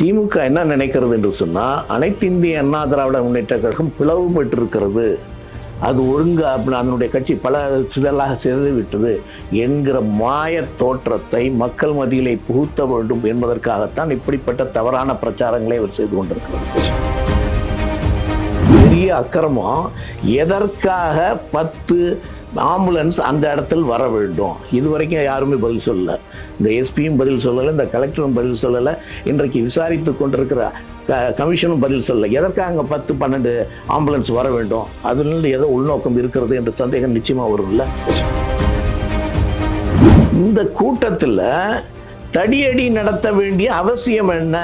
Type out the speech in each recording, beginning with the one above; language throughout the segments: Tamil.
திமுக என்ன நினைக்கிறது என்று சொன்னால் அனைத்து இந்திய அண்ணா திராவிட முன்னேற்ற கழகம் பிளவுபட்டிருக்கிறது அது ஒழுங்கு அதனுடைய கட்சி பல சிதலாக சிதைந்து விட்டது என்கிற மாய தோற்றத்தை மக்கள் மதியிலே புகுத்த வேண்டும் என்பதற்காகத்தான் இப்படிப்பட்ட தவறான பிரச்சாரங்களை அவர் செய்து கொண்டிருக்கிறார். பெரிய அக்கிரமம். எதற்காக பத்து ஆம்புலன்ஸ் அந்த இடத்தில் வர வேண்டும். இது வரைக்கும் யாருமே பதில் சொல்லல. இந்த எஸ்பியும் பதில் சொல்லலை இந்த கலெக்டரும் பதில் சொல்லலை. இன்றைக்கு விசாரித்து கொண்டிருக்கிற க கமிஷனும் பதில் சொல்லலை. எதற்காக அங்கே பத்து பன்னெண்டு ஆம்புலன்ஸ் வர வேண்டும்? அதிலிருந்து ஏதோ உள்நோக்கம் இருக்கிறது என்ற சந்தேகம் நிச்சயமாக வரும்ல. இந்த கூட்டத்தில் தடியடி நடத்த வேண்டிய அவசியம் என்ன?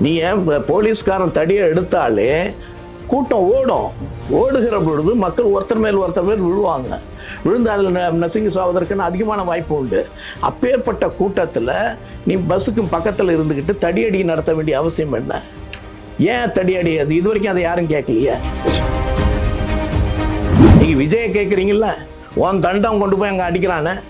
நீ ஏன் போலீஸ்காரன் தடியை எடுத்தாலே கூட்டம் ஓடும். ஓடுகிற பொழுது மக்கள் ஒருத்தர் மேல் ஒருத்தர் மேல் விழுவாங்க. விழுந்து அதில் ந- நசுங்கி சாவதற்குன்னு அதிகமான வாய்ப்பு உண்டு. அப்பேற்பட்ட கூட்டத்தில் நீ பஸ்ஸுக்கும் பக்கத்தில் இருந்துக்கிட்டு தடியடி நடத்த வேண்டிய அவசியம் என்ன? ஏன் தடியடி? அது இது வரைக்கும் அதை யாரும் கேட்கலையே? நீங்கள் விஜயை கேட்குறீங்கள உன் தண்டம் கொண்டு போய் அங்கே அடிக்கிறானே?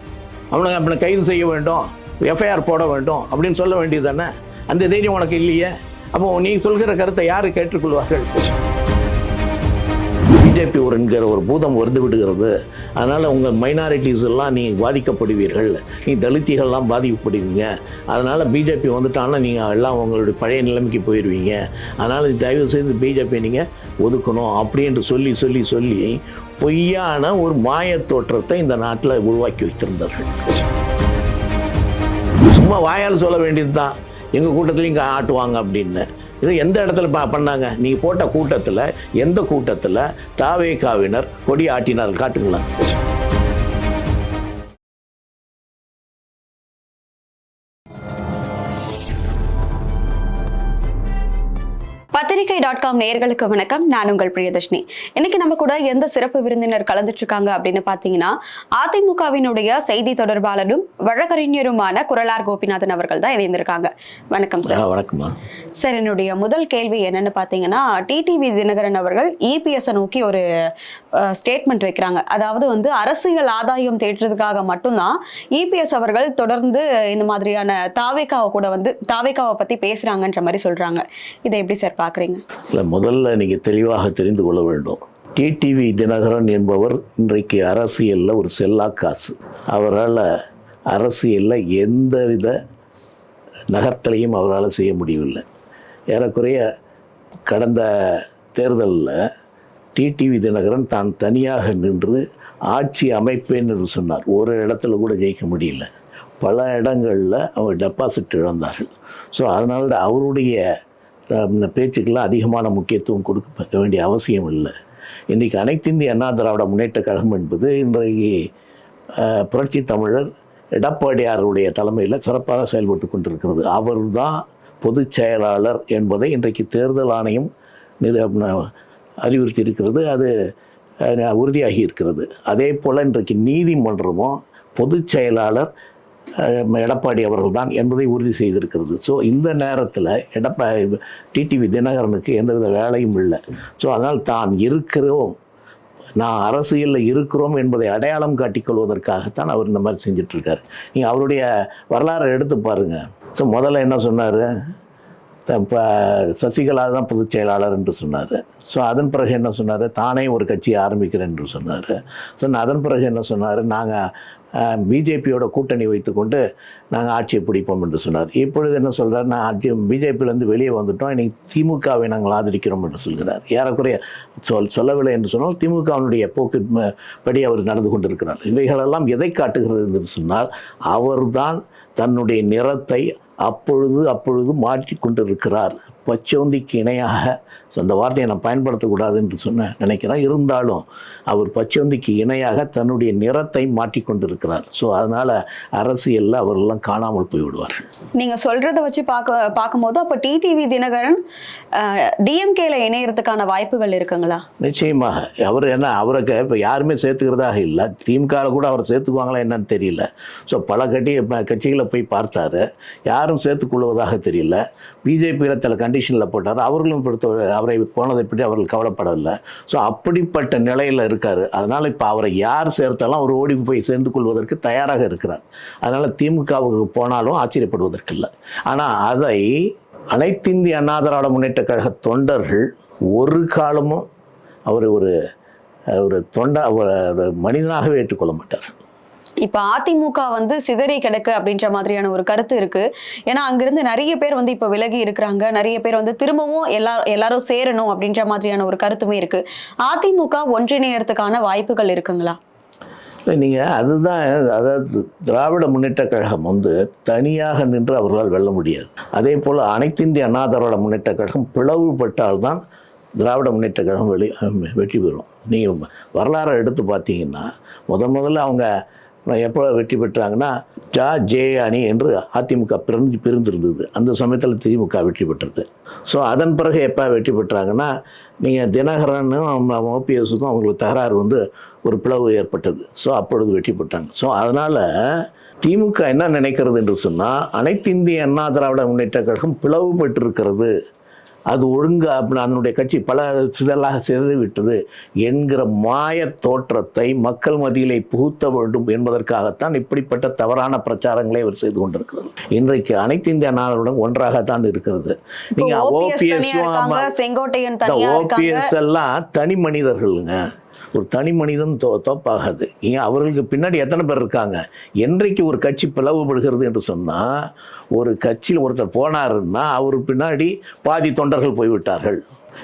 அவனை அப்படி கைது செய்ய வேண்டும் எஃப்ஐஆர் போட வேண்டும் அப்படின்னு சொல்ல வேண்டியது தானே? அந்த தைரியம் உனக்கு இல்லையே? அப்போ நீ சொல்கிற கருத்தை யார் கேட்டுக்கொள்வார்கள்? பிஜேபி ஒரு என்கிற ஒரு பூதம் வந்து விடுகிறது. அதனால் உங்கள் மைனாரிட்டிஸ் எல்லாம் நீங்கள் பாதிக்கப்படுவீர்கள். நீ தலித்திகள்லாம் பாதிக்கப்படுவீங்க. அதனால் பிஜேபி வந்துட்டாங்கன்னா நீங்கள் எல்லாம் உங்களுடைய பழைய நிலைமைக்கு போயிடுவீங்க அதனால் தயவு செய்து பிஜேபி நீங்கள் ஒதுக்கணும் அப்படின்ட்டு சொல்லி சொல்லி சொல்லி பொய்யான ஒரு மாயத் தோற்றத்தை இந்த நாட்டில் உருவாக்கி வைத்திருந்தார்கள். சும்மா வாயால் சொல்ல வேண்டியது தான் எங்கள் கூட்டத்துலேயும் இங்கே ஆட்டுவாங்க அப்படின்னு. இது எந்த இடத்துல பா பண்ணாங்க? நீங்கள் போட்ட கூட்டத்தில் எந்த கூட்டத்தில் தாவேகாவினர் கொடி ஆட்டினார் காட்டுங்களேன். பத்திரிகை டாட் காம் நேயர்களுக்கு வணக்கம். நான் உங்கள் பிரியதர்ஷினி. இன்னைக்கு நம்ம கூட எந்த சிறப்பு விருந்தினர் கலந்துட்டு இருக்காங்க அப்படின்னு பாத்தீங்கன்னா அதிமுகவினுடைய செய்தி தொடர்பாளரும் வழக்கறிஞருமான குரலார் கோபிநாதன் அவர்கள் தான் இணைந்திருக்காங்க. வணக்கம் சார். ஆ, வணக்கம்மா. சார் என்னுடைய முதல் கேள்வி என்னன்னு பார்த்தீங்கன்னா டிடிவி தினகரன் அவர்கள் இபிஎஸ் நோக்கி ஒரு ஸ்டேட்மெண்ட் வைக்கிறாங்க. அதாவது வந்து அரசியல் ஆதாயம் தேடுறதுக்காக மட்டும்தான் இபிஎஸ் அவர்கள் தொடர்ந்து இந்த மாதிரியான தாவேக்காவை கூட வந்து தாவேக்காவை பத்தி பேசுறாங்கன்ற மாதிரி சொல்றாங்க. இதை எப்படி சார் பாக்குறீங்க? இல்லை முதல்ல நீங்கள் தெளிவாக தெரிந்து கொள்ள வேண்டும். டிடிவி தினகரன் என்பவர் இன்றைக்கு அரசியலில் ஒரு செல்லா காசு அவரால் அரசியலில் எந்தவித நகர்த்தலையும் அவரால் செய்ய முடியவில்லை. ஏறக்குறைய கடந்த தேர்தலில் டிடிவி தினகரன் தான் தனியாக நின்று ஆட்சி அமைப்பேன் என்று சொன்னார். ஒரு இடத்துல கூட ஜெயிக்க முடியல. பல இடங்களில் அவர் டெபாசிட் இழந்தார்கள். ஸோ அதனால் அவருடைய பேச்சுக்கெல்லாம் அதிகமான முக்கியத்துவம் கொடுக்க வேண்டிய அவசியம் இல்லை. இன்றைக்கி அனைத்து இந்திய அண்ணா திராவிட முன்னேற்ற கழகம் என்பது இன்றைக்கு புரட்சி தமிழர் எடப்பாடியாருடைய தலைமையில் சிறப்பாக செயல்பட்டு கொண்டிருக்கிறது. அவர்தான் பொதுச் செயலாளர் என்பதை இன்றைக்கு தேர்தல் ஆணையம் அறிவுறுத்தி இருக்கிறது அது உறுதியாகி இருக்கிறது. அதே போல் இன்றைக்கு நீதிமன்றமும் பொதுச் செயலாளர் எடப்பாடி அவர்கள் தான் என்பதை உறுதி செய்திருக்கிறது. ஸோ இந்த நேரத்தில் எடப்பா டிடிவி தினகரனுக்கு எந்தவித வேலையும் இல்லை. ஸோ அதனால் தான் இருக்கிறோம். நான் அரசியலில் இருக்கிறோம் என்பதை அடையாளம் காட்டிக்கொள்வதற்காகத்தான் அவர் இந்த மாதிரி செஞ்சிட்ருக்கார். நீங்கள் அவருடைய வரலாறை எடுத்து பாருங்கள் ஸோ முதல்ல என்ன சொன்னார்? இப்போ சசிகலா தான் பொதுச் செயலாளர் என்று சொன்னார். ஸோ அதன் பிறகு என்ன சொன்னார்? தானே ஒரு கட்சியை ஆரம்பிக்கிறேன் என்று சொன்னார். ஸோ அதன் பிறகு என்ன சொன்னார்? நாங்கள் பிஜேபியோட கூட்டணி வைத்துக்கொண்டு நாங்கள் ஆட்சியை பிடிப்போம் என்று சொன்னார். இப்பொழுது என்ன சொல்கிறார் நான் ஆட்சி பிஜேபியிலேருந்து வெளியே வந்துட்டோம். இன்றைக்கி திமுகவை நாங்கள் ஆதரிக்கிறோம் என்று சொல்கிறார். ஏறக்குறைய சொல் சொல்லவில்லை என்று சொன்னால் திமுகவினுடைய போக்கு படி அவர் நடந்து கொண்டிருக்கிறார். இவைகளெல்லாம் எதை காட்டுகிறது என்று சொன்னால் அவர்தான் தன்னுடைய நிறத்தை அப்பொழுது அப்பொழுது மாற்றி கொண்டிருக்கிறார். பச்சோந்திக்கு இணையாக ஸோ அந்த வார்த்தையை நான் பயன்படுத்தக்கூடாது என்று சொன்ன நினைக்கிறேன். இருந்தாலும் அவர் பச்சோந்திக்கு இணையாக தன்னுடைய நிறத்தை மாற்றிக் கொண்டிருக்கிறார் ஸோ அதனால் அரசியலில் அவரெல்லாம் காணாமல் போய் விடுவார்கள் நீங்க சொல்றத வச்சு பார்க்க பார்க்கும்போது அப்ப டிடிவி தினகரன் டிஎம்கேல இணையறதுக்கான வாய்ப்புகள் இருக்குங்களா? நிச்சயமாக. அவர் என்ன அவருக்கு இப்போ யாருமே சேர்த்துக்கிறதாக இல்லை. திமுகவில் கூட அவர் சேர்த்துக்குவாங்களா என்னன்னு தெரியல. ஸோ பல கட்டி கட்சிகளை போய் பார்த்தாரு. யாரும் சேர்த்துக்கொள்வதாக தெரியல. பிஜேபியில் சில கண்டிஷனில் போட்டார். அவர்களும் பொறுத்த அவரை போனதை பற்றி அவர்கள் கவலைப்படவில்லை. ஸோ அப்படிப்பட்ட நிலையில் இருக்கார். அதனால் இப்போ அவரை யார் சேர்த்தாலும் அவர் ஓடி போய் சேர்ந்து கொள்வதற்கு தயாராக இருக்கிறார். அதனால் திமுகவுக்கு போனாலும் ஆச்சரியப்படுவதற்கு இல்லை ஆனால் அதை அனைத்திந்திய அண்ணா முன்னேற்ற கழக தொண்டர்கள் ஒரு காலமும் அவர் ஒரு ஒரு தொண்ட ஒரு மனிதனாகவே ஏற்றுக்கொள்ள மாட்டார் இப்போ அதிமுக வந்து சிதறி கிடக்கு அப்படின்ற மாதிரியான ஒரு கருத்து இருக்கு. ஏன்னா அங்கிருந்து நிறைய பேர் வந்து இப்போ விலகி இருக்கிறாங்க. நிறைய பேர் வந்து திரும்பவும் எல்லா எல்லாரும் சேரணும் அப்படின்ற மாதிரியான ஒரு கருத்துமே இருக்கு. அதிமுக ஒன்றிணையறதுக்கான வாய்ப்புகள் இருக்குங்களா? இல்லை நீங்கள் அதுதான் அதாவது திராவிட முன்னேற்ற கழகம் வந்து தனியாக நின்று அவர்களால் வெல்ல முடியாது. அதே போல் அனைத்திந்திய அண்ணா திராவிட முன்னேற்ற கழகம் பிளவுபட்டால்தான் திராவிட முன்னேற்ற கழகம் வெளி வெற்றி பெறும். நீங்கள் வரலாறை எடுத்து பார்த்தீங்கன்னா முத முதல்ல அவங்க எப்போ வெற்றி பெற்றாங்கன்னா ஜா ஜே அணி என்று அதிமுக பிரிந்து பிரிந்திருந்தது. அந்த சமயத்தில் திமுக வெற்றி பெற்றது. ஸோ அதன் பிறகு எப்போ வெற்றி பெற்றாங்கன்னா நீங்கள் தினகரனும் ஓபிஎஸுக்கும் அவங்களுக்கு தகராறு வந்து ஒரு பிளவு ஏற்பட்டது. ஸோ அப்பொழுது வெற்றி பெற்றாங்க. ஸோ அதனால் திமுக என்ன நினைக்கிறது என்று சொன்னால் அனைத்து இந்திய அண்ணா திராவிட முன்னேற்ற கழகம் பிளவுபட்டிருக்கிறது அது ஒழுங்கா அப்படி அதனுடைய கட்சி பல சிதலாக சிதறிவிட்டது என்கிற மாய தோற்றத்தை மக்கள் மத்தியிலே புகுத்த வேண்டும் என்பதற்காகத்தான் இப்படிப்பட்ட தவறான பிரச்சாரங்களை அவர் செய்து கொண்டிருக்கிறார். இன்றைக்கு அனைத்து இந்திய அண்ணாவிடம் ஒன்றாகத்தான் இருக்கிறது. நீங்க ஓபிஎஸ் ஓபிஎஸ் எல்லாம் தனி மனிதர்களுங்க. ஒரு தனி மனிதன் தோ தோப்பாகாது. ஏன் அவர்களுக்கு பின்னாடி எத்தனை பேர் இருக்காங்க? என்றைக்கு ஒரு கட்சி பிளவுபடுகிறது என்று சொன்னால் ஒரு கட்சியில் ஒருத்தர் போனாருன்னா அவர் பின்னாடி பாதி தொண்டர்கள் போய்விட்டார்கள்.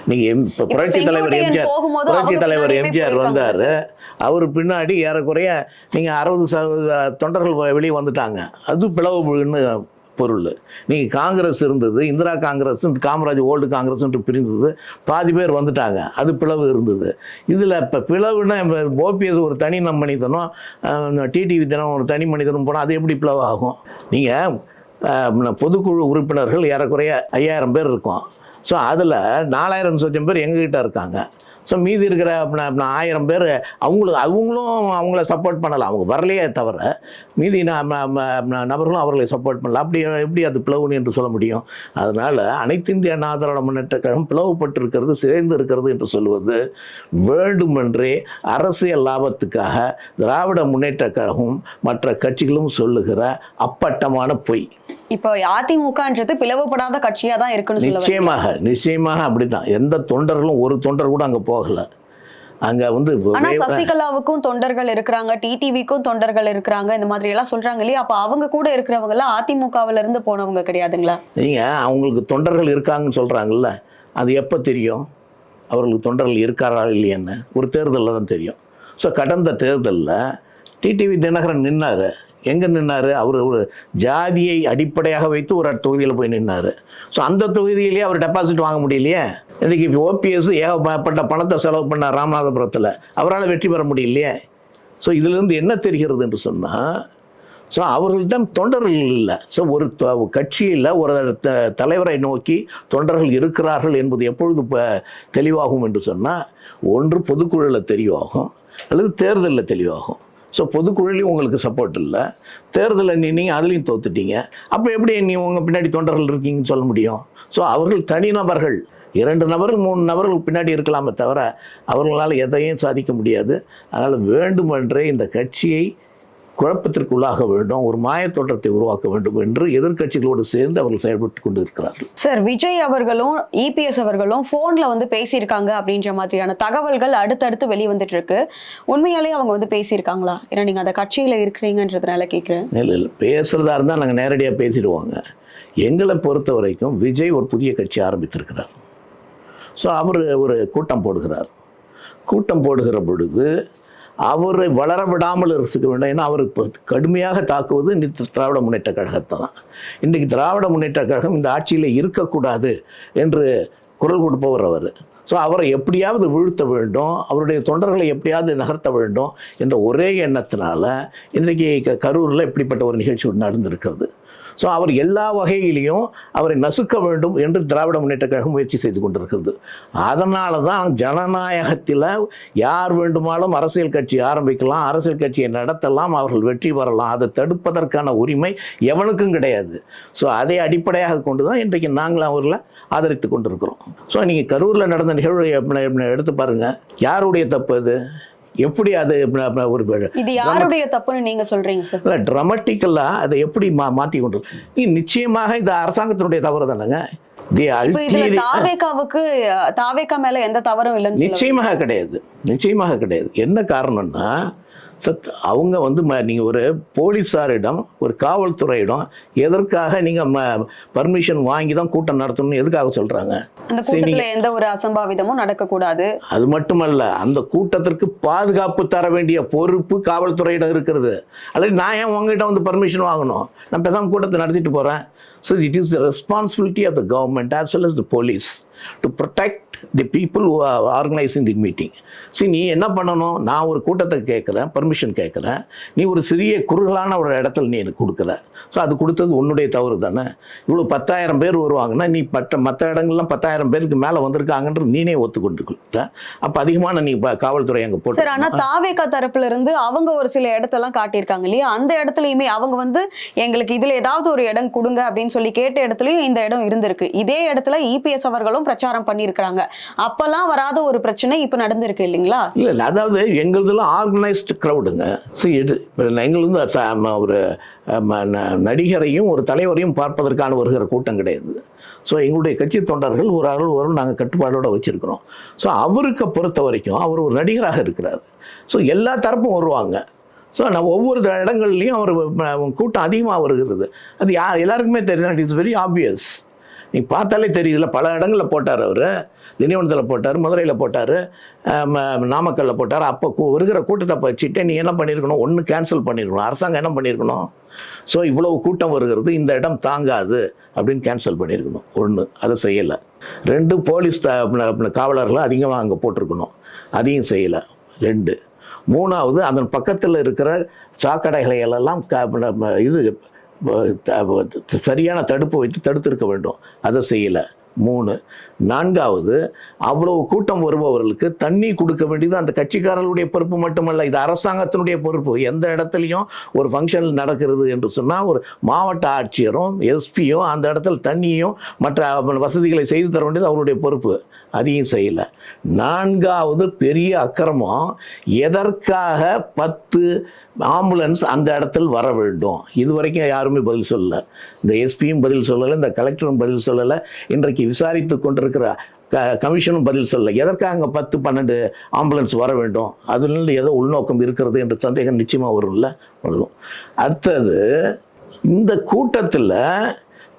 நீங்க எம் இப்போ புரட்சி தலைவர் எம்ஜிஆர் புரட்சி தலைவர் எம்ஜிஆர் வந்தாரு. அவர் பின்னாடி ஏறக்குறைய நீங்க அறுபது சதவீத தொண்டர்கள் வெளியே வந்துட்டாங்க. அது பிளவுன்னு பொருள். நீங்கள் காங்கிரஸ் இருந்தது இந்திரா காங்கிரஸ் காமராஜ் ஓல்டு காங்கிரஸ்ன்ட்டு பிரிந்தது பாதி பேர் வந்துட்டாங்க. அது பிளவு இருந்தது. இதில் இப்போ பிளவுனா ஓபிஎஸ் ஒரு தனி நம் மனிதனும் டிடிவி தினம் ஒரு தனி மனிதனும் போனால் அது எப்படி பிளவு ஆகும்? நீங்கள் பொதுக்குழு உறுப்பினர்கள் ஏறக்குறைய ஐயாயிரம் பேர் இருக்கும். ஸோ அதில் நாலாயிரம் சொச்சம் பேர் எங்ககிட்ட இருக்காங்க. ஸோ மீதி இருக்கிற அப்ப- ஆயிரம் பேர் அவங்களுக்கு அவங்களும் அவங்கள சப்போர்ட் பண்ணலாம் அவங்க வரலையே தவிர மீதி நபர்களும் அவர்களை சப்போர்ட் பண்ணலாம் அப்படி எப்படி அது பிளவுன்னு என்று சொல்ல முடியும்? அதனால் அனைத்து இந்திய அண்ணா திராவிட முன்னேற்ற கழகம் பிளவுபட்டு இருக்கிறது சிதைந்து இருக்கிறது என்று சொல்வது வேண்டுமென்றே அரசியல் லாபத்துக்காக திராவிட முன்னேற்ற கழகம் மற்ற கட்சிகளும் சொல்லுகிற அப்பட்டமான பொய். இப்போ அதிமுகன்றது பிளவுபடாத கட்சியா தான் இருக்குன்னு. நிச்சயமாக நிச்சயமாக அப்படிதான் எந்த தொண்டர்களும் ஒரு தொண்டர் கூட அங்கே போகல. அங்கே வந்து ஆனா சசிகலாவுக்கும் தொண்டர்கள் இருக்கிறாங்க டிடிவிக்கும் தொண்டர்கள் இருக்கிறாங்க இந்த மாதிரி எல்லாம் சொல்றாங்க இல்லையா? அப்ப அவங்க கூட இருக்கிறவங்க எல்லாம் அதிமுகவுல இருந்து போனவங்க கிடையாதுங்களா? நீங்கள் அவங்களுக்கு தொண்டர்கள் இருக்காங்கன்னு சொல்கிறாங்கல்ல அது எப்போ தெரியும்? அவர்களுக்கு தொண்டர்கள் இருக்காரா இல்லையான்னு? ஒரு தேர்தலில் தான் தெரியும். ஸோ கடந்த தேர்தலில் டிடிவி தினகரன் நின்னார். எங்கே நின்னார்? அவர் ஒரு ஜாதியை அடிப்படையாக வைத்து ஒரு தொகுதியில் போய் நின்னார். ஸோ அந்த தொகுதியிலேயே அவர் டெபாசிட் வாங்க முடியலையே? இன்றைக்கி ஓபிஎஸ் ஏகப்பட்ட பணத்தை செலவு பண்ணார் ராமநாதபுரத்தில் அவரால் வெற்றி பெற முடியலையே? ஸோ இதிலிருந்து என்ன தெரிகிறது என்று சொன்னால் ஸோ அவர்களிடம் தொண்டர்கள் இல்லை. ஸோ ஒரு கட்சியில் ஒரு த- தலைவரை நோக்கி தொண்டர்கள் இருக்கிறார்கள் என்பது எப்பொழுது இப்போ தெளிவாகும் என்று சொன்னால் ஒன்று பொதுக்குழுவில் தெளிவாகும் அல்லது தேர்தலில் தெளிவாகும் ஸோ பொதுக்குழுலையும் உங்களுக்கு சப்போர்ட் இல்லை. தேர்தலில் நீங்கள் அதுலேயும் தோத்துட்டீங்க. அப்போ எப்படி நீ உங்கள் பின்னாடி தொண்டர்கள் இருக்கீங்கன்னு சொல்ல முடியும்? ஸோ அவர்கள் தனிநபர்கள் இரண்டு நபர்கள் மூணு நபர்கள் பின்னாடி இருக்கலாமே தவிர அவர்களால் எதையும் சாதிக்க முடியாது. அதனால் வேண்டுமென்றே இந்த கட்சியை குழப்பத்திற்குள்ளாக வேண்டும் ஒரு மாயத் தோற்றத்தை உருவாக்க வேண்டும் என்று எதிர்க்கட்சிகளோடு சேர்ந்து அவர்கள் செயல்பட்டு கொண்டு இருக்கிறார்கள் சார் விஜய் அவர்களும் இபிஎஸ் அவர்களும் போன்ல வந்து பேசியிருக்காங்க அப்படின்ற மாதிரியான தகவல்கள் அடுத்தடுத்து வெளிவந்துட்டு இருக்கு உண்மையாலே அவங்க வந்து பேசியிருக்காங்களா? ஏன்னா நீங்க அந்த கட்சியில இருக்கிறீங்கன்றதுனால கேக்குறேன். இல்லை இல்லை பேசுகிறதா இருந்தால் நாங்கள் நேரடியாக பேசிடுவோங்க. எங்களை பொறுத்த வரைக்கும் விஜய் ஒரு புதிய கட்சி ஆரம்பித்திருக்கிறார். ஸோ அவர் ஒரு கூட்டம் போடுகிறார். கூட்டம் போடுகிற பொழுது அவரை வளர விடாமல் இருக்க வேண்டும். ஏன்னா அவர் இப்போ கடுமையாக தாக்குவது இந்த திராவிட முன்னேற்ற கழகத்தை தான் இன்றைக்கு திராவிட முன்னேற்ற கழகம் இந்த ஆட்சியில் இருக்கக்கூடாது என்று குரல் கொடுப்பவர் அவர். ஸோ அவரை எப்படியாவது வீழ்த்த வேண்டும் அவருடைய தொண்டர்களை எப்படியாவது நகர்த்த வேண்டும் என்ற ஒரே எண்ணத்தினால இன்றைக்கி க கரூரில் இப்படிப்பட்ட ஒரு நிகழ்ச்சி நடந்திருக்கிறது. ஸோ அவர் எல்லா வகையிலையும் அவரை நசுக்க வேண்டும் என்று திராவிட முன்னேற்ற கழகம் முயற்சி செய்து கொண்டிருக்கிறது. அதனால தான் ஜனநாயகத்தில் யார் வேண்டுமானாலும் அரசியல் கட்சி ஆரம்பிக்கலாம் அரசியல் கட்சியை நடத்தலாம் அவர்கள் வெற்றி பெறலாம். அதை தடுப்பதற்கான உரிமை எவனுக்கும் கிடையாது. ஸோ அதை அடிப்படையாக கொண்டு தான் இன்றைக்கு நாங்களும் அவர்களை ஆதரித்து கொண்டிருக்கிறோம். ஸோ நீங்கள் கரூரில் நடந்த நிகழ்வு எப்படி எடுத்து பாருங்கள் யாருடைய தப்பு அது? எப்படி அது ஒரு இது யாருடைய தப்புன்னு நீங்க சொல்றீங்க சார் இல்லை ட்ரமட்டிக்கலாக அதை எப்படி மா மாற்றி கொண்டு நிச்சயமாக இந்த அரசாங்கத்தினுடைய தவறு தானேங்க. தாவேகாவுக்கு தாவேகா மேல எந்த தவறும் இல்லைன்னு நிச்சயமாக கிடையாது. நிச்சயமாக கிடையாது. என்ன காரணம்னா சத் அவங்க வந்து ம நீங்கள் ஒரு போலீஸாரிடம் ஒரு காவல்துறையிடம் எதற்காக நீங்கள் பர்மிஷன் வாங்கி தான் கூட்டம் நடத்தணும்னு எதுக்காக சொல்கிறாங்க அந்த கூட்டத்துல எந்த ஒரு அசம்பாவிதமும் நடக்க கூடாது அது மட்டுமல்ல அந்த கூட்டத்திற்கு பாதுகாப்பு தர வேண்டிய பொறுப்பு காவல்துறையிடம் இருக்கிறது. அல்லது நான் ஏன் உங்ககிட்ட வந்து பர்மிஷன் வாங்கணும்? நான் பேசாமல் கூட்டத்தை நடத்திட்டு போகிறேன் so it is the responsibility of the government as well as the police to protect the people organising the meeting சரி நீ என்ன பண்ணணும்? நான் ஒரு கூட்டத்தை கேட்குறேன் பர்மிஷன் கேட்குறேன் நீ ஒரு சிறிய குறுகலான ஒரு இடத்துல நீ எனக்கு கொடுக்கல. ஸோ அது கொடுத்தது உன்னுடைய தவறு தானே? இவ்வளோ பத்தாயிரம் பேர் வருவாங்கன்னா நீ மற்ற மற்ற இடங்கள்லாம் பத்தாயிரம் பேருக்கு மேலே வந்திருக்காங்கன்றது நீனே ஒத்துக்கொண்டுக்கிட்ட. அப்போ அதிகமான நீ காவல்துறை அங்கே போட்டு சார் ஆனா தாவேகா தரப்புல இருந்து அவங்க ஒரு சில இடத்தெல்லாம் காட்டியிருக்காங்க இல்லையா? அந்த இடத்துலயுமே அவங்க வந்து எங்களுக்கு இதுல ஏதாவது ஒரு இடம் கொடுங்க அப்படின்னு சொல்லி கேட்ட இடத்துலயும் இந்த இடம் இருந்திருக்கு. இதே இடத்துல இபிஎஸ் அவர்களும் பிரச்சாரம் பண்ணியிருக்கிறாங்க. அப்பெல்லாம் வராத ஒரு பிரச்சனை இப்ப நடந்திருக்கு இல்லைங்களா? இல்லை இல்லை. அதாவது எங்களுதெல்லாம் ஆர்கனைஸ்டு க்ரௌடுங்க ஸோ இது எங்களுக்கு எங்களுது ஒரு நடிகரையும் ஒரு தலைவரையும் பார்ப்பதற்கான வருகிற கூட்டம் கிடையாது. ஸோ எங்களுடைய கட்சி தொண்டர்கள் ஒரு அளவு ஒரு நாங்கள் கட்டுப்பாடோடு வச்சுருக்கிறோம். ஸோ அவருக்கு பொறுத்த வரைக்கும் அவர் ஒரு நடிகராக இருக்கிறார். ஸோ எல்லா தரப்பும் வருவாங்க. ஸோ நான் ஒவ்வொரு இடங்கள்லையும் அவர் கூட்டம் அதிகமாக வருகிறது. அது யார் எல்லாருக்குமே தெரியும். இட் இஸ் வெரி ஆப்வியஸ் நீ பார்த்தாலே தெரியுதுல பல இடங்களில் போட்டார் அவர். திண்டிவனத்தில் போட்டார் மதுரையில் போட்டார். நாமக்கல்லில் போட்டார். அப்போ கூ- வருகிற கூட்டத்தை வச்சுட்டு நீ என்ன பண்ணியிருக்கணும் ஒன்று கேன்சல் பண்ணியிருக்கணும் அரசாங்கம் என்ன பண்ணியிருக்கணும் ஸோ இவ்வளவு கூட்டம் வருகிறது. இந்த இடம் தாங்காது அப்படின்னு கேன்சல் பண்ணியிருக்கணும் ஒன்று அதை செய்யலை. ரெண்டு போலீஸ் காவலர்களை அதிகமாக அங்கே போட்டிருக்கணும். அதையும் செய்யலை. ரெண்டு. மூணாவது அதன் பக்கத்தில் இருக்கிற சாக்கடைகளை எல்லாம் க- இது த- சரியான தடுப்பு வைத்து தடுத்திருக்க வேண்டும். அதை செய்யலை. மூணு. நான்காவது அவ்வளவு கூட்டம் வருபவர்களுக்கு தண்ணி கொடுக்க வேண்டியது அந்த கட்சிக்காரர்களுடைய பொறுப்பு மட்டுமல்ல இது அரசாங்கத்தினுடைய பொறுப்பு. எந்த இடத்துலையும் ஒரு ஃபங்க்ஷன் நடக்கிறது என்று சொன்னால் ஒரு மாவட்ட ஆட்சியரும் எஸ்பியும் அந்த இடத்துல தண்ணியும் மற்ற வசதிகளை செய்து தர வேண்டியது அவருடைய பொறுப்பு. அதையும் செய்யலை. நான்காவது பெரிய அக்கிரமம். எதற்காக பத்து ஆம்புலன்ஸ் அந்த இடத்தில் வர வேண்டும். இது வரைக்கும் யாருமே பதில் சொல்லலை. இந்த எஸ்பியும் பதில் சொல்லலை இந்த கலெக்டரும் பதில் சொல்லலை. இன்றைக்கு விசாரித்து கொண்டிருக்கிற க கமிஷனும் பதில் சொல்லலை. எதற்காக அங்கே பத்து பன்னெண்டு ஆம்புலன்ஸ் வர வேண்டும்? அதில் ஏதோ உள்நோக்கம் இருக்கிறது என்ற சந்தேகம் நிச்சயமாக வரும்ல? வரும் அடுத்தது இந்த கூட்டத்தில்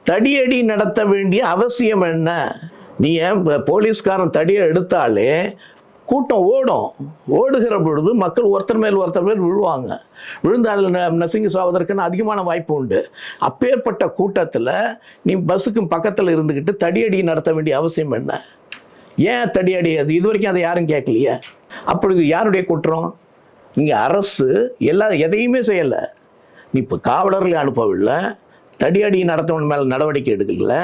தடியடி நடத்த வேண்டிய அவசியம் என்ன? நீ ஏன் போலீஸ்காரன் தடியை எடுத்தாலே கூட்டம் ஓடும். ஓடுகிற பொழுது மக்கள் ஒருத்தர் மேல் ஒருத்தர் மேல் விழுவாங்க. விழுந்து அதில் நசுங்கி சாவதற்குன்னு அதிகமான வாய்ப்பு உண்டு. அப்பேற்பட்ட கூட்டத்தில் நீ பஸ்ஸுக்கும் பக்கத்தில் இருந்துக்கிட்டு தடியடி நடத்த வேண்டிய அவசியம் என்ன? ஏன் தடியடி? அது இது வரைக்கும் அதை யாரும் கேட்கலையே. அப்பொழுது யாருடைய குற்றம்? இங்கே அரசு எல்லா எதையுமே செய்யலை. நீ இப்போ காவலர்களை அனுப்பவில்லை. தடியடி நடத்தவன் மேலே நடவடிக்கை எடுக்கல.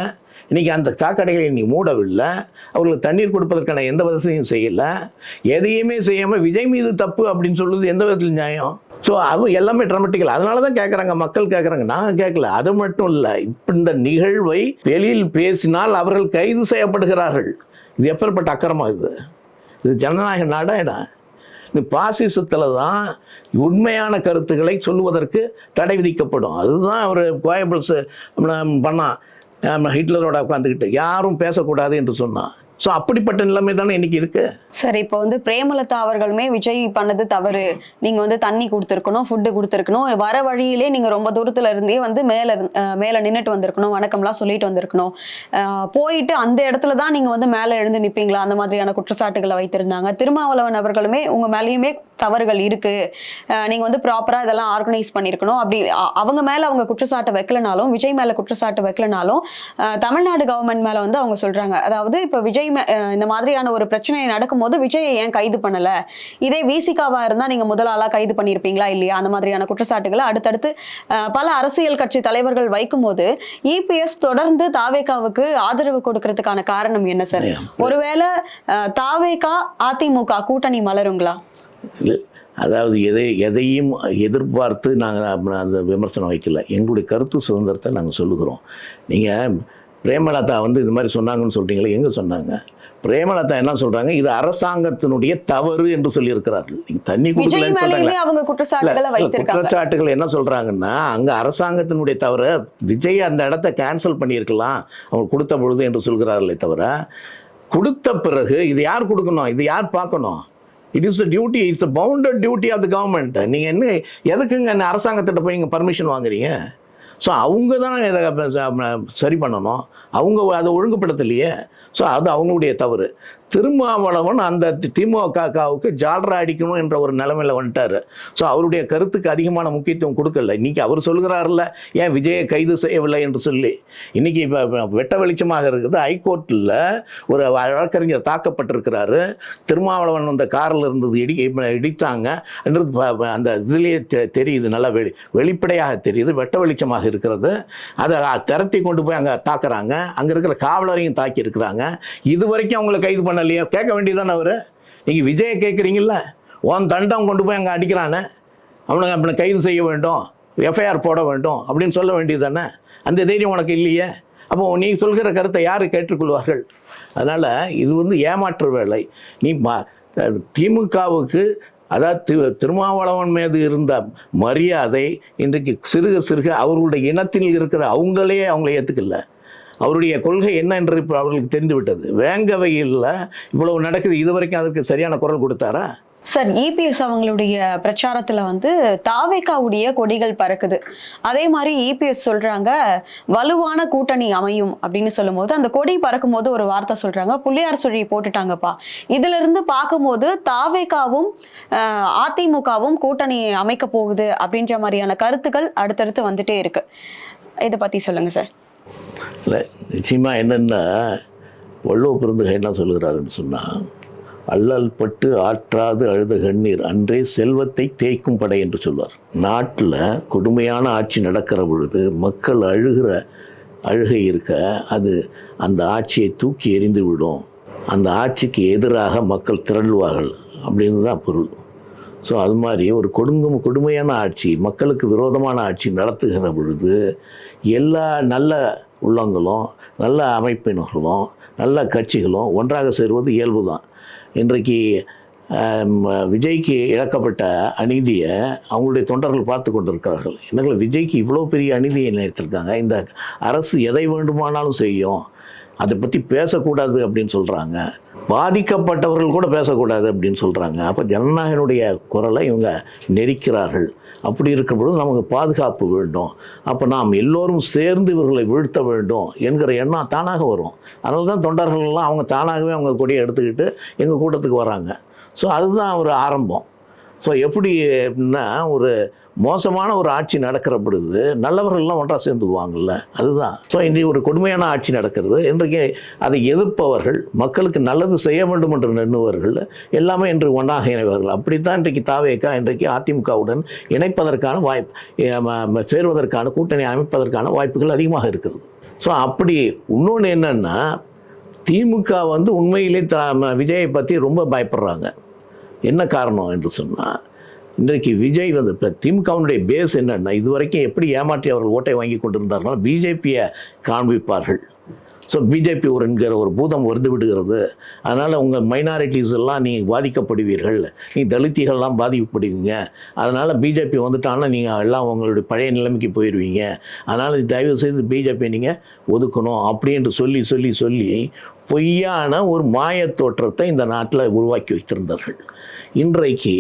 இன்னைக்கு அந்த சாக்கடைகளை நீ மூடவில்லை அவர்களுக்கு தண்ணீர் கொடுப்பதற்கான எந்த வசதியும் செய்யலை எதையுமே செய்யாமல் விஜய் மீது தப்பு அப்படின்னு சொல்லுது எந்த விதத்தில் நியாயம்? ஸோ அது எல்லாமே ட்ராமட்டிக்கல் அதனால தான் கேட்குறாங்க மக்கள் கேட்குறாங்க நாங்கள் கேட்கல அது மட்டும் இல்லை. இப்போ இந்த நிகழ்வை வெளியில் பேசினால் அவர்கள் கைது செய்யப்படுகிறார்கள். இது எப்பேற்பட்ட அக்கிரமம் இது? இது ஜனநாயக நாடா என்ன? இந்த பாசிசத்தில் தான் உண்மையான கருத்துக்களை சொல்லுவதற்கு தடை விதிக்கப்படும். அதுதான் அவர் கோயபிள்ஸ் பண்ணான் ஹிட்லரோட உட்காந்துக்கிட்டு யாரும் பேசக்கூடாது என்று சொன்னான். ஸோ அப்படிப்பட்ட நிலைமை தானே இன்னைக்கு இருக்கு? சார் இப்போ வந்து பிரேமலதா அவர்களுமே விஜய் பண்ணது தவறு. நீங்க வந்து தண்ணி கொடுத்துருக்கணும் ஃபுட்டு கொடுத்துருக்கணும். வர வழியிலே நீங்க ரொம்ப தூரத்துல இருந்தே வந்து மேல மேல நின்றுட்டு வந்திருக்கணும் வணக்கம்லாம் சொல்லிட்டு வந்திருக்கணும். போயிட்டு அந்த இடத்துல தான் நீங்க வந்து மேல எழுந்து நிப்பீங்களா? அந்த மாதிரியான குற்றச்சாட்டுகளை வைத்திருந்தாங்க. திருமாவளவன் அவர்களுமே உங்க மேலேயுமே தவறுகள் இருக்கு. நீங்க வந்து ப்ராப்பரா இதெல்லாம் ஆர்கனைஸ் பண்ணியிருக்கணும் அப்படி அவங்க மேல அவங்க குற்றச்சாட்டு வைக்கலனாலும் விஜய் மேல குற்றச்சாட்டு வைக்கலனாலும் தமிழ்நாடு கவர்மெண்ட் மேல வந்து அவங்க சொல்றாங்க. அதாவது இப்ப விஜய் இந்த மாதிரியான ஒரு பிரச்சனை நடக்கும்போது விஜயை ஏன் கைது பண்ணல? இதே விசிகாவா இருந்தா நீங்க முதல் ஆளா கைது பண்ணியிருப்பீங்களா இல்லையா? அந்த மாதிரியான குற்றச்சாட்டுகளை அடுத்தடுத்து பல அரசியல் கட்சி தலைவர்கள் வைக்கும்போது இபிஎஸ் தொடர்ந்து தாவேகாவுக்கு ஆதரவு கொடுக்கறதுக்கான காரணம் என்ன சார்? ஒருவேளை தாவேகா அதிமுக கூட்டணி மலருங்களா? அதாவது எதை எதையும் எதிர்பார்த்து நாங்கள் அந்த விமர்சனம் வைக்கல. எங்களுடைய கருத்து சுதந்திரத்தை நாங்கள் சொல்லுகிறோம். நீங்கள் பிரேமலதா வந்து இது மாதிரி சொன்னாங்கன்னு சொல்கிறீங்களே எங்கே சொன்னாங்க? பிரேமலதா என்ன சொல்கிறாங்க இது அரசாங்கத்தினுடைய தவறு என்று சொல்லியிருக்கிறார்கள். தண்ணி குற்றச்சாட்டுகளை என்ன சொல்றாங்கன்னா அங்க அரசாங்கத்தினுடைய தவிர விஜய் அந்த இடத்த கேன்சல் பண்ணியிருக்கலாம். அவங்க கொடுத்த பொழுது என்று சொல்கிறார்களே தவிர கொடுத்த பிறகு இது யார் கொடுக்கணும்? இது யார் பார்க்கணும்? It is duty it's bounded duty of the government நீங்கள் என்ன எதுக்குங்க என்ன அரசாங்கத்திட்ட போய் நீங்கள் பர்மிஷன் வாங்குறீங்க? ஸோ அவங்க தானே இதை சரி பண்ணணும்? அவங்க அதை ஒழுங்குபடுத்தலையே. ஸோ அது அவங்களுடைய தவறு. திருமாவளவன் அந்த திமுகவுக்கு ஜால்ரா அடிக்கணும் என்ற ஒரு நிலைமையில் வந்துட்டார் ஸோ அவருடைய கருத்துக்கு அதிகமான முக்கியத்துவம் கொடுக்கல இன்னைக்கு அவர் சொல்கிறாருல்ல ஏன் விஜயை கைது செய்யவில்லை என்று சொல்லி இன்னைக்கு இப்போ வெட்ட வெளிச்சமாக இருக்குது ஹைகோர்ட்டில் ஒரு வழக்கறிஞர் தாக்கப்பட்டிருக்கிறாரு திருமாவளவன் அந்த காரில் இருந்தது இடி இடித்தாங்க என்றது அந்த இதுலேயே தெ- தெரியுது நல்லா வெளி வெளிப்படையாக தெரியுது வெட்ட வெளிச்சமாக இருக்கிறது அதை திரட்டி கொண்டு போய் அங்கே தாக்குறாங்க அங்கே இருக்கிற காவலரையும் தாக்கி இருக்கிறாங்க இது வரைக்கும் அவங்களை கைது பண்ணலையே? கேட்க வேண்டியதானே அவர்? நீங்கள் விஜயை கேட்குறீங்கள உன் தண்டம் கொண்டு போய் அங்கே அடிக்கிறானே? அவனை அப்படி கைது செய்ய வேண்டும் எஃப்ஐஆர் போட வேண்டும் அப்படின்னு சொல்ல வேண்டியது தானே அந்த தைரியம் உனக்கு இல்லையே? அப்போ நீ சொல்கிற கருத்தை யார் கேட்டுக்கொள்வார்கள்? அதனால் இது வந்து ஏமாற்று வேலை. நீ ம- திமுகவுக்கு அதாவது தி- திருமாவளவன் மீது இருந்த மரியாதை இன்றைக்கு சிறுக சிறுக அவர்களுடைய இனத்தில் இருக்கிற அவங்களே அவங்கள ஏற்றுக்கல அவருடைய கொள்கை என்ன என்று இப்போ அவர்களுக்கு தெரிந்துவிட்டது. வேங்கவையில் இவ்வளவு நடக்குது இது வரைக்கும் அதற்கு சரியான குரல் கொடுத்தாரா? சார் இபிஎஸ் அவங்களுடைய பிரச்சாரத்தில் வந்து தாவேக்காவுடைய கொடிகள் பறக்குது. அதே மாதிரி இபிஎஸ் சொல்கிறாங்க வலுவான கூட்டணி அமையும் அப்படின்னு சொல்லும்போது அந்த கொடி பறக்கும் போது ஒரு வார்த்தை சொல்கிறாங்க புள்ளியார் சுழி போட்டுட்டாங்கப்பா. இதிலிருந்து பார்க்கும்போது தாவேக்காவும் அதிமுகவும் கூட்டணி அமைக்க போகுது அப்படின்ற மாதிரியான கருத்துக்கள் அடுத்தடுத்து வந்துட்டே இருக்குது இதை பற்றி சொல்லுங்கள் சார். இல்லை நிச்சயமாக என்னென்னா வள்ளுவ பிறந்தகை என்ன சொல்லுகிறாருன்னு சொன்னால் அல்லல் பட்டு ஆற்றாது அழுத கண்ணீர் அன்றே செல்வத்தை தேய்க்கும் படை என்று சொல்வார். நாட்டில் கொடுமையான ஆட்சி நடக்கிற பொழுது மக்கள் அழுகிற அழுகை இருக்க அது அந்த ஆட்சியை தூக்கி எறிந்து விடும். அந்த ஆட்சிக்கு எதிராக மக்கள் திரளுவார்கள் அப்படின்னு தான் பொருள். ஸோ அது மாதிரி ஒரு கொடுங்கும் கொடுமையான ஆட்சி மக்களுக்கு விரோதமான ஆட்சி நடத்துகிற பொழுது எல்லா நல்ல உள்ளங்களும் நல்ல அமைப்பினர்களும் நல்ல கட்சிகளும் ஒன்றாக சேருவது இயல்பு தான் இன்றைக்கு விஜய்க்கு இழக்கப்பட்ட அநீதியை அவங்களுடைய தொண்டர்கள் பார்த்து கொண்டிருக்கிறார்கள். என்னங்களை விஜய்க்கு இவ்வளோ பெரிய அநீதியை நினைத்திருக்காங்க? இந்த அரசு எதை வேண்டுமானாலும் செய்யும்? அதை பற்றி பேசக்கூடாது அப்படின்னு சொல்கிறாங்க பாதிக்கப்பட்டவர்கள் கூட பேசக்கூடாது அப்படின்னு சொல்கிறாங்க அப்போ ஜனநாயகனுடைய குரலை இவங்க நெரிக்கிறார்கள். அப்படி இருக்கும் பொழுது நமக்கு பாதுகாப்பு வேண்டும். அப்போ நாம் எல்லோரும் சேர்ந்து இவர்களை வீழ்த்த வேண்டும் என்கிற எண்ணம் தானாக வரும். அதனால தான் தொண்டர்கள்லாம் அவங்க தானாகவே அவங்க கொடியை எடுத்துக்கிட்டு எங்கள் கூட்டத்துக்கு வராங்க. ஸோ அதுதான் ஒரு ஆரம்பம். ஸோ எப்படி அப்படின்னா ஒரு மோசமான ஒரு ஆட்சி நடக்கிற பொழுது நல்லவர்கள்லாம் ஒன்றா சேர்ந்துக்குவாங்கல்ல அதுதான். ஸோ இன்றைக்கு ஒரு கொடுமையான ஆட்சி நடக்கிறது. இன்றைக்கு அதை எதிர்ப்பவர்கள் மக்களுக்கு நல்லது செய்ய வேண்டும் என்று நின்றுவர்கள் எல்லாமே இன்று ஒன்றாக இணைவார்கள். அப்படித்தான் இன்றைக்கு தாவேக்கா இன்றைக்கு அதிமுகவுடன் இணைப்பதற்கான வாய்ப்பு சேருவதற்கான கூட்டணி அமைப்பதற்கான வாய்ப்புகள் அதிகமாக இருக்கிறது. ஸோ அப்படி இன்னொன்று என்னென்னா திமுக வந்து உண்மையிலே த ம- விஜயை பற்றி ரொம்ப பயப்படுறாங்க. என்ன காரணம் என்று சொன்னால் இன்றைக்கு விஜய் வந்து இப்போ திமுகவுடைய பேஸ் என்னென்னா இது வரைக்கும் எப்படி ஏமாற்றி அவர்கள் ஓட்டை வாங்கி கொண்டிருந்தார்கள் பிஜேபியை காண்பிப்பார்கள். ஸோ பிஜேபி ஒரு என்கிற ஒரு பூதம் வந்து விடுகிறது. அதனால் உங்கள் மைனாரிட்டிஸ் எல்லாம் நீங்கள் பாதிக்கப்படுவீர்கள். நீங்கள் தலித்திகள்லாம் பாதிக்கப்படுவீங்க. அதனால் பிஜேபி வந்துட்டாங்கன்னா நீங்கள் எல்லாம் உங்களுடைய பழைய நிலைமைக்கு போயிடுவீங்க அதனால் தயவு செய்து பிஜேபி நீங்கள் ஒதுக்கணும் அப்படின்ட்டு சொல்லி சொல்லி சொல்லி பொய்யான ஒரு மாயத் தோற்றத்தை இந்த நாட்டில் உருவாக்கி வைத்திருந்தார்கள். இன்றைக்கு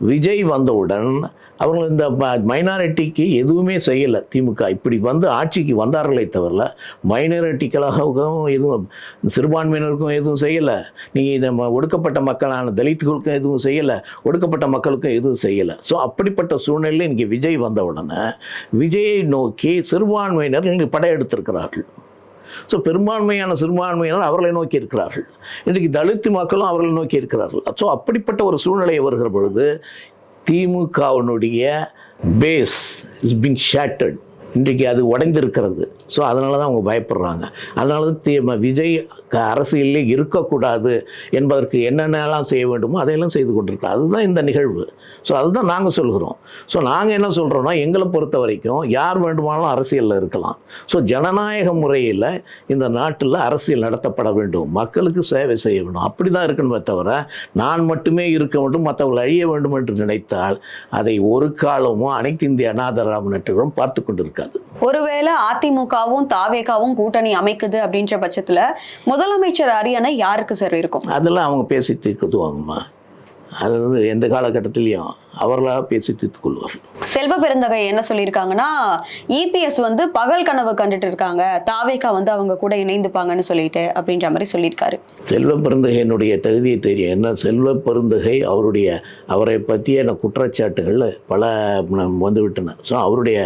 விஜய் வந்தவுடன் அவர்கள் இந்த மைனாரிட்டிக்கு எதுவுமே செய்யலை திமுக. இப்படி வந்து ஆட்சிக்கு வந்தார்களே தவிர மைனாரிட்டிக்களாகவும் எதுவும் சிறுபான்மையினருக்கும் எதுவும் செய்யலை. நீங்கள் இந்த ம- ஒடுக்கப்பட்ட மக்களான தலித்துகளுக்கும் எதுவும் செய்யலை ஒடுக்கப்பட்ட மக்களுக்கும் எதுவும் செய்யலை. ஸோ அப்படிப்பட்ட சூழ்நிலையில் இன்றைக்கி விஜய் வந்த உடனே விஜயை நோக்கி சிறுபான்மையினர் இங்கே படையெடுத்திருக்கிறார்கள். ஸோ பெரும்பான்மையான சிறுபான்மையினர் அவர்களை நோக்கி இருக்கிறார்கள். இன்றைக்கு தலித்து மக்களும் அவர்களை நோக்கி இருக்கிறார்கள். ஸோ அப்படிப்பட்ட ஒரு சூழ்நிலை வருகிற பொழுது திமுகவினுடைய பேஸ் இஸ் பீங் ஷேட்டர்ட் இன்றைக்கு அது உடைந்திருக்கிறது. ஸோ அதனால தான் அவங்க பயப்படுறாங்க. அதனால தான் தி- விஜய் க- இருக்கக்கூடாது என்பதற்கு என்னென்னலாம் செய்ய வேண்டுமோ அதையெல்லாம் செய்து கொண்டிருக்காங்க அதுதான் இந்த நிகழ்வு. ஸோ அதுதான் நாங்கள் சொல்கிறோம் ஸோ நாங்கள் என்ன சொல்கிறோன்னா எங்களை பொறுத்த வரைக்கும் யார் வேண்டுமானாலும் அரசியலில் இருக்கலாம். ஸோ ஜனநாயக முறையில் இந்த நாட்டில் அரசியல் நடத்தப்பட வேண்டும். மக்களுக்கு சேவை செய்ய வேண்டும். அப்படி தான் இருக்கணுமே தவிர நான் மட்டுமே இருக்க வேண்டும் மற்றவர்கள் அழிய வேண்டும் என்று நினைத்தால் அதை ஒரு காலமும் அனைத்து இந்திய அநாதர முன்னேற்றங்களும் பார்த்து கொண்டிருக்காது. ஒருவேளை அதிமுகவும் தாவேகாவும் கூட்டணி அமைக்குது அப்படின்ற பட்சத்துல முதலமைச்சர் அரியணை யாருக்கு சார் இருக்கும்? அதெல்லாம் அவங்க பேசி தீர்க்குதுவாங்கம்மா அது வந்து எந்த காலகட்டத்திலையும் அவர்களாக பேசி தீர்த்து கொள்வார்கள். செல்வ பெருந்தகை என்ன சொல்லியிருக்காங்கன்னா இபிஎஸ் வந்து பகல் கனவு கண்டுட்டு இருக்காங்க தாவேகா வந்து அவங்க கூட இணைந்துப்பாங்கன்னு சொல்லிட்டு அப்படின்ற மாதிரி சொல்லியிருக்காரு. செல்வ பெருந்தகையினுடைய தகுதியை தெரியும் என்ன? செல்வ பெருந்தகை அவருடைய அவரை பற்றிய குற்றச்சாட்டுகள் பல வந்துவிட்டன. ஸோ அவருடைய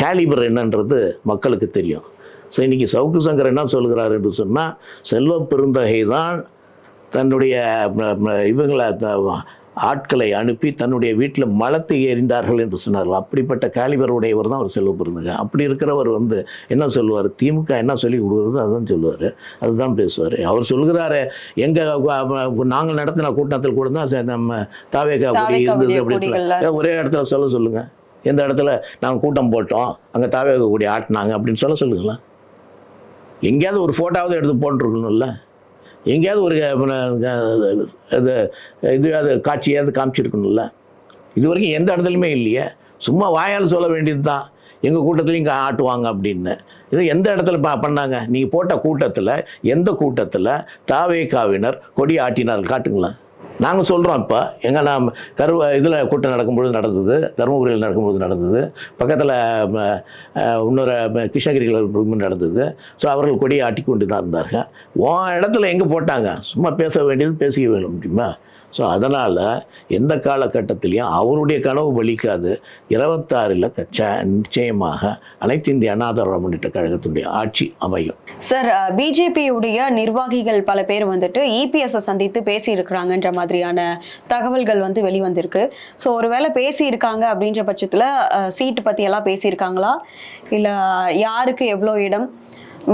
கேலிபர் என்னன்றது மக்களுக்கு தெரியும். ஸோ இன்னைக்கு சவுக்கு சங்கர் என்ன சொல்கிறார் என்று சொன்னால் செல்வ பெருந்தகை தான் தன்னுடைய இவங்களை ஆட்களை அனுப்பி தன்னுடைய வீட்டில் மலத்தை எறிந்தார்கள் என்று சொன்னார்கள். அப்படிப்பட்ட காலிபர் உடையவர் தான் அவர் செல்வ பெருந்தகை அப்படி இருக்கிறவர் வந்து என்ன சொல்லுவார்? திமுக என்ன சொல்லி கொடுக்குறதோ அதுதான் சொல்லுவார். அதுதான் பேசுவார். அவர் சொல்கிறாரு எங்கள் நாங்கள் நடத்தின கூட்டத்தில் கூட தான் நம்ம தாவேகா கொடி இருந்தது உடைய அப்படி கொடிகள்ல. ஒரே இடத்துல சொல்ல சொல்லுங்கள் எந்த இடத்துல நாங்கள் கூட்டம் போட்டோம் அங்கே தாவேகா கொடி ஆட்டினாங்க அப்படின்னு சொல்ல சொல்லுங்களா எங்கேயாவது ஒரு ஃபோட்டோவாவது எடுத்து போட்டுருக்கணும்ல. எங்கேயாவது ஒரு இது இது அது காட்சியாவது காமிச்சிருக்கணும்ல? இது வரைக்கும் எந்த இடத்துலையுமே இல்லையே. சும்மா வாயால் சொல்ல வேண்டியது தான் எங்கள் கூட்டத்துலையும் இங்கே ஆட்டுவாங்க அப்படின்னு. இது எந்த இடத்துல ப பண்ணாங்க? நீங்கள் போட்ட கூட்டத்தில் எந்த கூட்டத்தில் தாவேக்காவினர் கொடி ஆட்டினார்கள்? காட்டுங்களேன். நாங்கள் சொல்கிறோம் இப்போ. எங்கே நாம் கருவ இதில் கூட்டம் நடக்கும்பொழுது நடந்தது தருமபுரியில் நடக்கும்போது நடந்தது. பக்கத்தில் இன்னொரு கிருஷ்ணகிரியில் நடந்தது. ஸோ அவர்கள் கொடியை ஆட்டி கொண்டு தான் இருந்தார்கள். உன் இடத்துல எங்கே போட்டாங்க? சும்மா பேச வேண்டியது பேசிக்க வேணும் முடியுமா ஸோ அதனால் எந்த காலகட்டத்திலையும் அவருடைய கனவு பலிக்காது இருபத்தாறில் கச்சா நிச்சயமாக அனைத்து இந்திய அண்ணாதிராவிட முன்னேற்ற கழகத்தினுடைய ஆட்சி அமையும். சார் பிஜேபியுடைய நிர்வாகிகள் பல பேர் வந்துட்டு இபிஎஸ்ஸை சந்தித்து பேசியிருக்கிறாங்கன்ற மாதிரியான தகவல்கள் வந்து வெளிவந்திருக்கு. ஸோ ஒருவேளை பேசியிருக்காங்க அப்படின்ற பட்சத்தில் சீட்டு பற்றியெல்லாம் பேசியிருக்காங்களா? இல்லை யாருக்கு எவ்வளோ இடம்?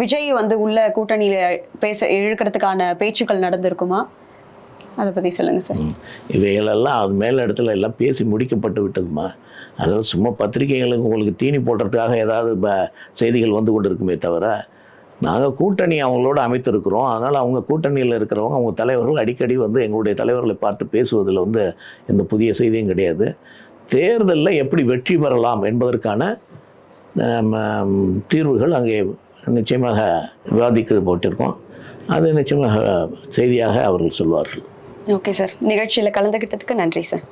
விஜய் வந்து உள்ள கூட்டணியில் பேச இழுக்கிறதுக்கான பேச்சுக்கள் நடந்திருக்குமா? அதை பற்றி சொல்லுங்கள் சார். இவைகளெல்லாம் அது மேல் இடத்துல எல்லாம் பேசி முடிக்கப்பட்டு விட்டதுமா? அதாவது சும்மா பத்திரிகைகளுக்கு உங்களுக்கு தீனி போடுறதுக்காக ஏதாவது ப- செய்திகள் வந்து கொண்டு இருக்குமே தவிர நாங்கள் கூட்டணி அவங்களோட அமைத்திருக்கிறோம். அதனால் அவங்க கூட்டணியில் இருக்கிறவங்க அவங்க தலைவர்கள் அடிக்கடி வந்து எங்களுடைய தலைவர்களை பார்த்து பேசுவதில் வந்து எந்த புதிய செய்தியும் கிடையாது. தேர்தலில் எப்படி வெற்றி பெறலாம் என்பதற்கான தீர்வுகள் அங்கே நிச்சயமாக விவாதிக்க போட்டிருக்கோம் அது நிச்சயமாக செய்தியாக அவர்கள் சொல்வார்கள். ஓகே சார் நிகழ்ச்சியில் கலந்துக்கிட்டதுக்கு நன்றி சார்